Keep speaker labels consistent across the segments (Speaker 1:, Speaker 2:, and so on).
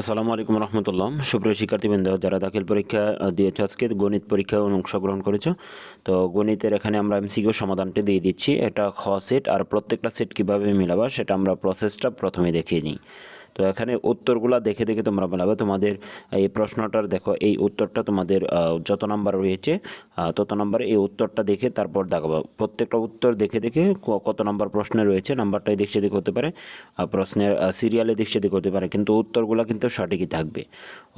Speaker 1: আসসালামু আলাইকুম রহমতুল্লাহ। সুপ্রিয় শিক্ষার্থীবৃন্দ, যারা দাখিল পরীক্ষা দিয়েছে আজকে, গণিত পরীক্ষায় অংশগ্রহণ করেছ, তো গণিতের এখানে আমরা এমসিকিউ সমাধানটি দিয়ে দিচ্ছি। এটা খ সেট আর প্রত্যেকটা সেট কীভাবে মিলাবা, সেটা আমরা প্রসেসটা প্রথমে দেখিয়ে নিই তো এখানে উত্তরগুলা দেখে দেখে তোমরা মেলাবে তোমাদের, এই প্রশ্নটার দেখো, এই উত্তরটা তোমাদের যত নাম্বার রয়েছে তত নাম্বার এই উত্তরটা দেখে তারপর দেখাবো। প্রত্যেকটা উত্তর দেখে দেখে কত নাম্বার প্রশ্নে রয়েছে নাম্বারটাই দিক সেদিক হতে পারে প্রশ্নের সিরিয়ালে দিক সেদিক হতে পারে, কিন্তু উত্তরগুলো কিন্তু সঠিকই থাকবে।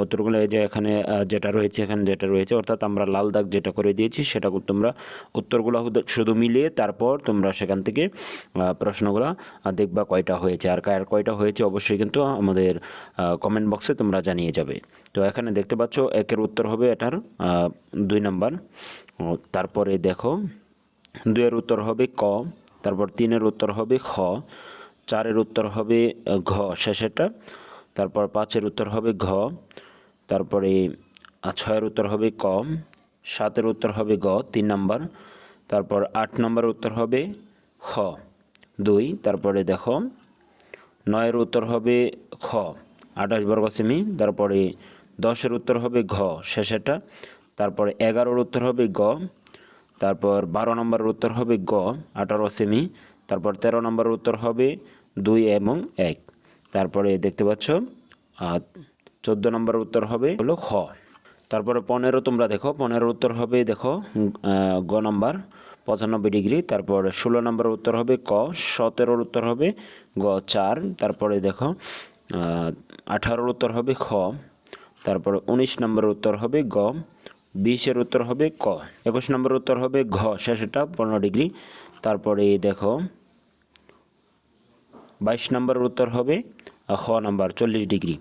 Speaker 1: উত্তরগুলো এই যে এখানে যেটা রয়েছে, এখানে যেটা রয়েছে, অর্থাৎ আমরা লাল দাগ যেটা করে দিয়েছি, সেটা তোমরা উত্তরগুলো শুধু মিলিয়ে তারপর তোমরা সেখান থেকে প্রশ্নগুলো দেখবা কয়টা হয়েছে, আর কার কয়টা হয়েছে, অবশ্যই কিন্তু আমাদের কমেন্ট বক্সে তোমরা জানিয়ে যাবে। তো এখানে দেখতে পাচ্ছ, একের উত্তর হবে এটার দুই নাম্বার। তারপরে দেখো, দুইয়ের উত্তর হবে ক, তারপর তিনের উত্তর হবে খ, চারের উত্তর হবে ঘ শেষেরটা তারপর পাঁচের উত্তর হবে ঘ, তারপরে ছয়ের উত্তর হবে ক, সাতের উত্তর হবে গ, তিন নাম্বার। তারপর আট নম্বর উত্তর হবে খ, দুই। তারপরে দেখো নয়ের উত্তর হবে খ। আঠাশ বর্গ সেমি, তারপরে দশের উত্তর হবে ঘ শেষেরটা তারপরে এগারোর উত্তর হবে গ, তারপর বারো নম্বরের উত্তর হবে গ, আঠারো সেমি, তারপর তেরো নম্বরের উত্তর হবে দুই এবং এক। তারপরে দেখতে পাচ্ছ চোদ্দ নম্বরের উত্তর হবে হলো খ। তারপরে পনেরো তোমরা দেখো, পনেরো উত্তর হবে দেখো গ নাম্বার। পঁচানব্বই ডিগ্রি, তারপর ষোলো নম্বর উত্তর হবে ক, সতেরোর উত্তর হবে গ, চার, তারপরে দেখো আঠারোর উত্তর হবে খ, তারপর উনিশ নম্বর উত্তর হবে গ, বিশের উত্তর হবে ক, একুশ নম্বর উত্তর হবে ঘ শেষেরটা পনেরো ডিগ্রি, তারপরে দেখো, বাইশ নম্বরের উত্তর হবে, খ নাম্বার, চল্লিশ ডিগ্রি।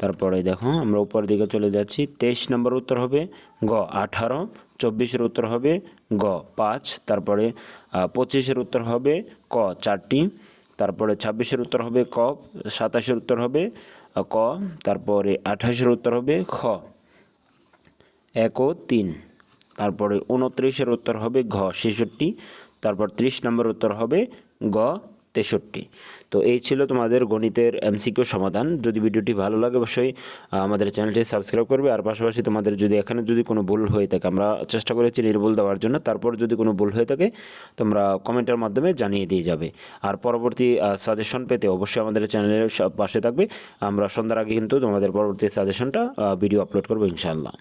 Speaker 1: তারপরে দেখো, আমরা উপর দিকে চলে যাচ্ছি। তেইশ নম্বর উত্তর হবে গ, আঠারো, চব্বিশের উত্তর হবে গ, পাঁচ, তারপরে পঁচিশের উত্তর হবে ক, চারটি, তারপরে ছাব্বিশের উত্তর হবে ক, সাতাশের উত্তর হবে ক, তারপরে আঠাশের উত্তর হবে খ। এক ও তিন, তারপরে উনত্রিশের উত্তর হবে ঘ, ছেষট্টি, তারপর ত্রিশ নম্বর উত্তর হবে গ তেষট্টি। তো এই ছিল তোমাদের গণিতের এমসিকিউ সমাধান। যদি ভিডিওটি ভালো লাগে অবশ্যই আমাদের চ্যানেলটি সাবস্ক্রাইব করবে। আর পাশাপাশি তোমাদের যদি এখানে যদি কোনো ভুল হয়ে থাকে, আমরা চেষ্টা করেছি নির্ভুল দেওয়ার জন্য। তারপর যদি কোনো ভুল হয়ে থাকে, তোমরা কমেন্টের মাধ্যমে জানিয়ে দিয়ে যাবে। আর পরবর্তী সাজেশন পেতে অবশ্যই আমাদের চ্যানেলের পাশে থাকবে। আমরা সন্ধ্যার আগে কিন্তু তোমাদের পরবর্তী সাজেশনটা ভিডিও আপলোড করব ইনশাআল্লাহ।